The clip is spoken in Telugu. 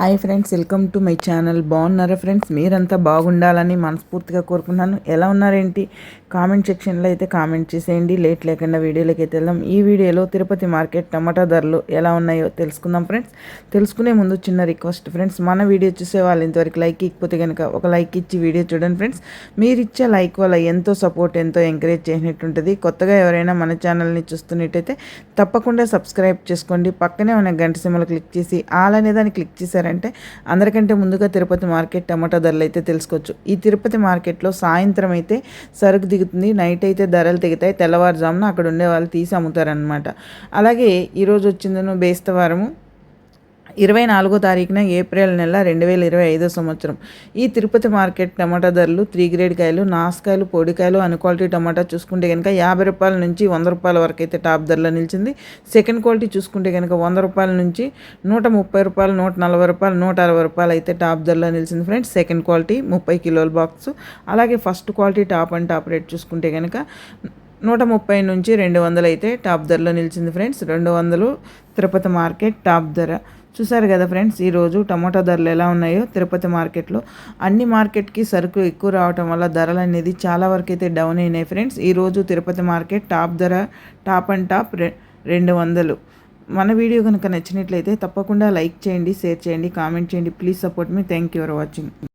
Hi friends welcome to my channel. బాగున్నారా ఫ్రెండ్స్? మీరంతా బాగుండాలని మనస్ఫూర్తిగా కోరుకున్నాను ఎలా ఉన్నారేంటి? కామెంట్ సెక్షన్లో అయితే కామెంట్ చేసేయండి. లేట్ లేకుండా వీడియోలోకి అయితే వెళ్దాం. ఈ వీడియోలో తిరుపతి మార్కెట్ టమాటా ధరలు ఎలా ఉన్నాయో తెలుసుకుందాం ఫ్రెండ్స్. తెలుసుకునే ముందు చిన్న రిక్వెస్ట్ ఫ్రెండ్స్ మన వీడియో చూసే వాళ్ళు ఇంతవరకు లైక్ ఇకపోతే కనుక ఒక లైక్ ఇచ్చి వీడియో చూడండి ఫ్రెండ్స్. మీరు ఇచ్చే లైక్ వల్ల ఎంతో సపోర్ట్ ఎంతో ఎంకరేజ్ చేసినట్టుంటుంది కొత్తగా ఎవరైనా మన ఛానల్ని చూస్తున్నట్టయితే తప్పకుండా సబ్స్క్రైబ్ చేసుకోండి. పక్కనే ఉన్న గంట సిమ్మలు క్లిక్ చేసి ఆల్ అనే దాన్ని క్లిక్ చేశారంటే అందరికంటే ముందుగా తిరుపతి మార్కెట్ టమాటా ధరలు అయితే తెలుసుకోవచ్చు. ఈ తిరుపతి మార్కెట్లో సాయంత్రం అయితే సరుకు దిగుతుంది నైట్ అయితే ధరలు దిగుతాయి తెల్లవారుజామున అక్కడ ఉండే వాళ్ళు తీసి అమ్ముతారనమాట అలాగే ఈరోజు వచ్చిందను బేస్తవారము. ఇరవై నాలుగో తారీఖున ఏప్రిల్ నెల రెండు వేల ఇరవై ఐదో సంవత్సరం. ఈ తిరుపతి మార్కెట్ టమాటా ధరలు త్రీ గ్రేడ్ కాయలు నాసుకాయలు పొడికాయలు అన్ క్వాలిటీ టమాటా చూసుకుంటే కనుక యాభై రూపాయల నుంచి వంద రూపాయల వరకు అయితే టాప్ ధరలో నిలిచింది. సెకండ్ క్వాలిటీ చూసుకుంటే కనుక వంద రూపాయల నుంచి నూట ముప్పై రూపాయలు నూట నలభై రూపాయలు నూట అరవై రూపాయలు అయితే టాప్ ధరలో నిలిచింది ఫ్రెండ్స్. సెకండ్ క్వాలిటీ ముప్పై కిలోల బాక్స్. అలాగే first quality top and top rate చూసుకుంటే కనుక నూట ముప్పై నుంచి రెండు వందలు అయితే టాప్ ధరలో నిలిచింది ఫ్రెండ్స్. రెండు వందలు తిరుపతి మార్కెట్ టాప్ ధర. చూసారు కదా ఫ్రెండ్స్ ఈరోజు టమాటా ధరలు ఎలా ఉన్నాయో తిరుపతి మార్కెట్లో. అన్ని మార్కెట్కి సరుకు ఎక్కువ రావటం వల్ల ధరలు అనేది చాలా వరకు అయితే డౌన్ అయినాయి ఫ్రెండ్స్. ఈరోజు తిరుపతి మార్కెట్ టాప్ ధర టాప్ అండ్ టాప్ రెండు వందలు. మన వీడియో కనుక నచ్చినట్లయితే తప్పకుండా లైక్ చేయండి షేర్ చేయండి కామెంట్ చేయండి. Please support me. Thank you for watching.